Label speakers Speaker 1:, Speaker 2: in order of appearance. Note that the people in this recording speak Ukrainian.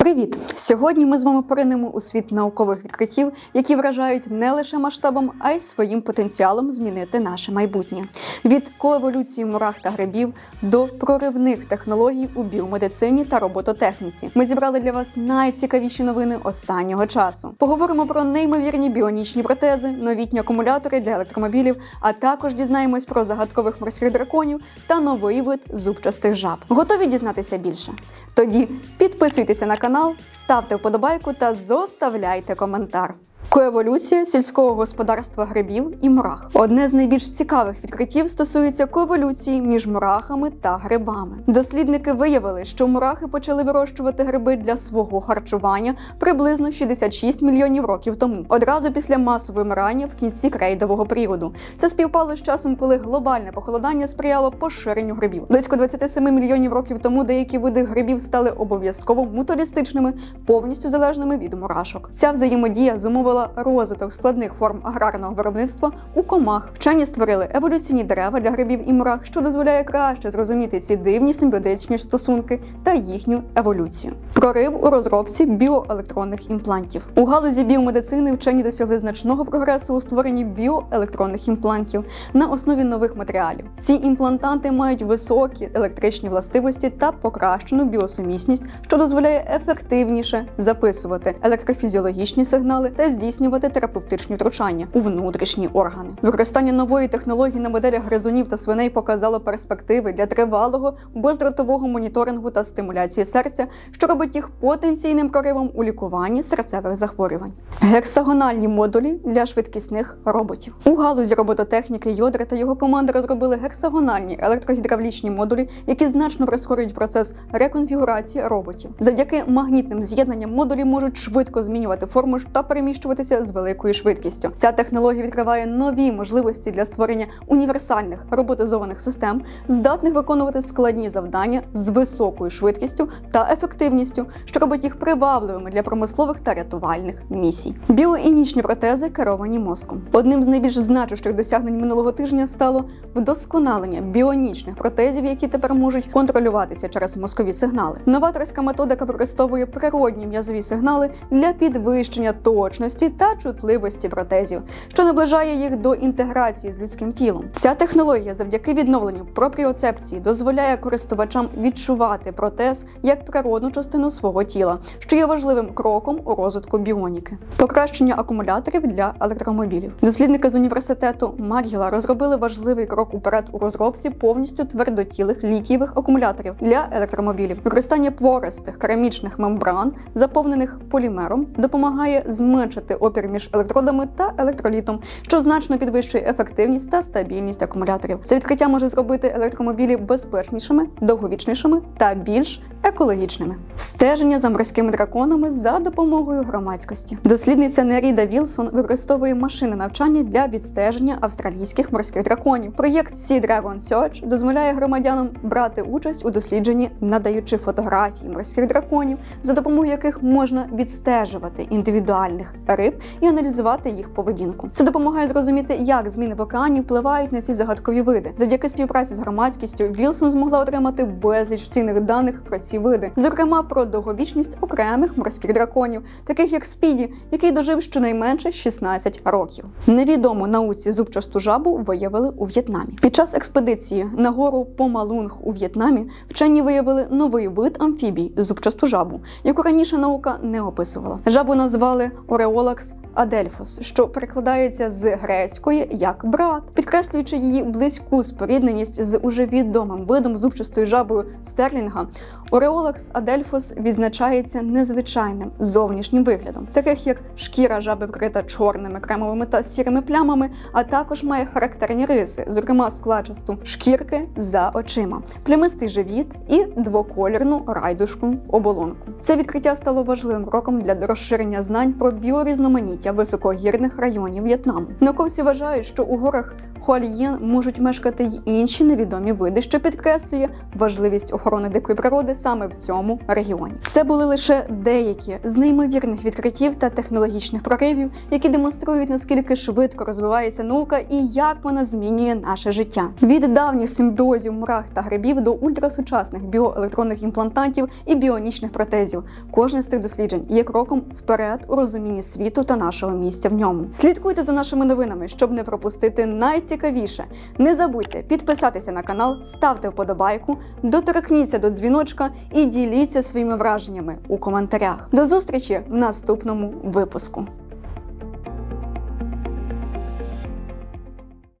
Speaker 1: Привіт! Сьогодні ми з вами поринемо у світ наукових відкриттів, які вражають не лише масштабом, а й своїм потенціалом змінити наше майбутнє. Від коеволюції мурах та грибів до проривних технологій у біомедицині та робототехніці. Ми зібрали для вас найцікавіші новини останнього часу. Поговоримо про неймовірні біонічні протези, новітні акумулятори для електромобілів, а також дізнаємось про загадкових морських драконів та новий вид зубчастих жаб. Готові дізнатися більше? Тоді підписуйтеся на канал, ставте вподобайку та зоставляйте коментар. Коеволюція сільського господарства грибів і мурах. Одне з найбільш цікавих відкриттів стосується коеволюції між мурахами та грибами. Дослідники виявили, що мурахи почали вирощувати гриби для свого харчування приблизно 66 мільйонів років тому, одразу після масового вимирання в кінці крейдового періоду. Це співпало з часом, коли глобальне похолодання сприяло поширенню грибів. Близько 27 мільйонів років тому деякі види грибів стали обов'язково мутуристичними, повністю залежними від мурашок. Ця взаємодія зумовила розвиток складних форм аграрного виробництва у комах. Вчені створили еволюційні дерева для грибів і мурах, що дозволяє краще зрозуміти ці дивні симбіотичні стосунки та їхню еволюцію. Прорив у розробці біоелектронних імплантів у галузі біомедицини. Вчені досягли значного прогресу у створенні біоелектронних імплантів на основі нових матеріалів. Ці імплантанти мають високі електричні властивості та покращену біосумісність, що дозволяє ефективніше записувати електрофізіологічні сигнали та здійснювати терапевтичні втручання у внутрішні органи. Використання нової технології на моделях гризунів та свиней показало перспективи для тривалого бездротового моніторингу та стимуляції серця, що робить їх потенційним проривом у лікуванні серцевих захворювань. Гексагональні модулі для швидкісних роботів у галузі робототехніки Йодра та його команда розробили гексагональні електрогідравлічні модулі, які значно прискорюють процес реконфігурації роботів. Завдяки магнітним з'єднанням модулі можуть швидко змінювати форму та переміщуватися з великою швидкістю. Ця технологія відкриває нові можливості для створення універсальних роботизованих систем, здатних виконувати складні завдання з високою швидкістю та ефективністю, що робить їх привабливими для промислових та рятувальних місій. Біоінічні протези керовані мозком. Одним з найбільш значущих досягнень минулого тижня стало вдосконалення біонічних протезів, які тепер можуть контролюватися через мозкові сигнали. Новаторська методика використовує природні м'язові сигнали для підвищення точності та чутливості протезів, що наближає їх до інтеграції з людським тілом. Ця технологія завдяки відновленню пропріоцепції дозволяє користувачам відчувати протез як природну частину свого тіла, що є важливим кроком у розвитку біоніки. Покращення акумуляторів для електромобілів. Дослідники з університету Маргіла розробили важливий крок уперед у розробці повністю твердотілих літієвих акумуляторів для електромобілів. Використання пористих керамічних мембран, заповнених полімером, допомагає зменшити опір між електродами та електролітом, що значно підвищує ефективність та стабільність акумуляторів. Це відкриття може зробити електромобілі безпечнішими, довговічнішими та більш екологічними. Стеження за морськими драконами за допомогою громадськості. Дослідниця Неріда Вілсон використовує машини навчання для відстеження австралійських морських драконів. Проєкт Sea Dragon Search дозволяє громадянам брати участь у дослідженні, надаючи фотографії морських драконів, за допомогою яких можна відстежувати індивідуальних риб і аналізувати їх поведінку. Це допомагає зрозуміти, як зміни в океані впливають на ці загадкові види. Завдяки співпраці з громадськістю Вілсон змогла отримати безліч цінних даних про ці види, зокрема про довговічність окремих морських драконів, таких як Спіді, який дожив щонайменше 16 років. Невідому науці зубчасту жабу виявили у В'єтнамі. Під час експедиції на гору Помалунг у В'єтнамі вчені виявили новий вид амфібій зубчасту жабу, яку раніше наука не описувала. Жабу назвали Ореолакс Адельфос, що перекладається з грецької як брат, підкреслюючи її близьку спорідненість з уже відомим видом зубчастої жабою стерлінга. Ореолакс Адельфос відзначається незвичайним зовнішнім виглядом, таких як шкіра жаби вкрита чорними кремовими та сірими плямами, а також має характерні риси, зокрема складчасту шкірки за очима, плямистий живіт і двоколірну райдушку оболонку. Це відкриття стало важливим кроком для розширення знань про біорізноманіття високогірних районів В'єтнаму. Науковці вважають, що у горах Хуальєн можуть мешкати й інші невідомі види, що підкреслює важливість охорони дикої природи саме в цьому регіоні. Це були лише деякі з неймовірних відкриттів та технологічних проривів, які демонструють наскільки швидко розвивається наука і як вона змінює наше життя. Від давніх симбіозів мурах та грибів до ультрасучасних біоелектронних імплантантів і біонічних протезів. Кожне з цих досліджень є кроком вперед у розумінні світу та нашого місця в ньому. Слідкуйте за нашими новинами, щоб не пропустити найцікавіше. Не забудьте підписатися на канал, ставте вподобайку, доторкніться до дзвіночка і діліться своїми враженнями у коментарях. До зустрічі в наступному випуску.